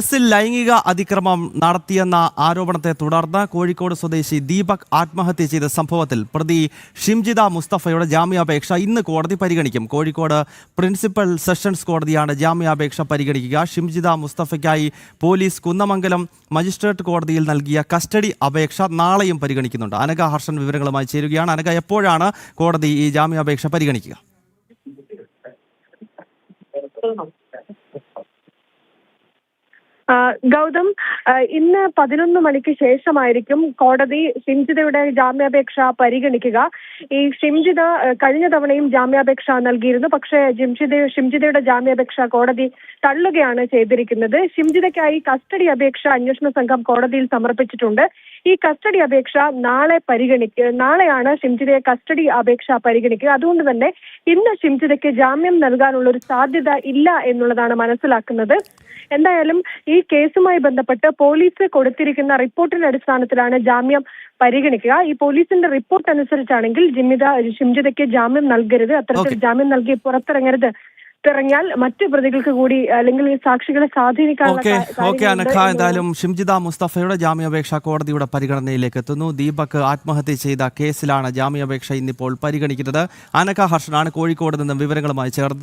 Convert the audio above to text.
ബസ്സിൽ ലൈംഗിക അതിക്രമം നടത്തിയെന്ന ആരോപണത്തെ തുടർന്ന് കോഴിക്കോട് സ്വദേശി ദീപക് ആത്മഹത്യ ചെയ്ത സംഭവത്തിൽ പ്രതി ഷിംജിത മുസ്തഫയുടെ ജാമ്യാപേക്ഷ ഇന്ന് കോടതി പരിഗണിക്കും. കോഴിക്കോട് പ്രിൻസിപ്പൽ സെഷൻസ് കോടതിയാണ് ജാമ്യാപേക്ഷ പരിഗണിക്കുക. ഷിംജിത മുസ്തഫയ്ക്കായി പോലീസ് കുന്നമംഗലം മജിസ്ട്രേറ്റ് കോടതിയിൽ നൽകിയ കസ്റ്റഡി അപേക്ഷ നാളെയും പരിഗണിക്കുന്നുണ്ട്. അനഘ ഹർഷൻ വിവരങ്ങളുമായി ചേരുകയാണ്. അനഘ എപ്പോഴാണ് കോടതി ഈ ജാമ്യാപേക്ഷ പരിഗണിക്കുക? ഗൗതം ഇന്ന് പതിനൊന്ന് മണിക്ക് ശേഷമായിരിക്കും കോടതി ഷിംജിതയുടെ ജാമ്യാപേക്ഷ പരിഗണിക്കുക. ഈ ഷിംജിത കഴിഞ്ഞ തവണയും ജാമ്യാപേക്ഷ നൽകിയിരുന്നു. പക്ഷേ ജിംജിത ഷിംജിതയുടെ ജാമ്യാപേക്ഷ കോടതി തള്ളുകയാണ് ചെയ്തിരിക്കുന്നത്. ഷിംജിതയ്ക്കായി കസ്റ്റഡി അപേക്ഷ അന്വേഷണ സംഘം കോടതിയിൽ സമർപ്പിച്ചിട്ടുണ്ട്. ഈ കസ്റ്റഡി അപേക്ഷ നാളെ പരിഗണിക്കുക നാളെയാണ് ഷിംജിതയെ കസ്റ്റഡി അപേക്ഷ പരിഗണിക്കുക. അതുകൊണ്ട് തന്നെ ഇന്ന് ഷിംജിതയ്ക്ക് ജാമ്യം നൽകാനുള്ള ഒരു സാധ്യത ഇല്ല എന്നുള്ളതാണ് മനസ്സിലാക്കുന്നത്. എന്തായാലും ഈ കേസുമായി ബന്ധപ്പെട്ട് പോലീസ് കൊടുത്തിരിക്കുന്ന റിപ്പോർട്ടിന്റെ അടിസ്ഥാനത്തിലാണ് ജാമ്യം പരിഗണിക്കുക. ഈ പോലീസിന്റെ റിപ്പോർട്ട് അനുസരിച്ചാണെങ്കിൽ ജിമിത ഷിംജിതയ്ക്ക് ജാമ്യം നൽകരുത്. അത്തരത്തിൽ ജാമ്യം നൽകി പുറത്തിറങ്ങരുത്. ഇറങ്ങിയാൽ മറ്റു പ്രതികൾക്ക് കൂടി അല്ലെങ്കിൽ ഈ സാക്ഷികളെ സ്വാധീനിക്കാൻ എന്തായാലും ഷിംജിത മുസ്തഫയുടെ ജാമ്യാപേക്ഷ കോടതിയുടെ പരിഗണനയിലേക്ക് എത്തുന്നു. ദീപക് ആത്മഹത്യ ചെയ്ത കേസിലാണ് ജാമ്യാപേക്ഷ ഇന്നിപ്പോൾ പരിഗണിക്കുന്നത്. അനക ഹർഷനാണ് കോഴിക്കോട് നിന്നും വിവരങ്ങളുമായി ചേർന്നത്.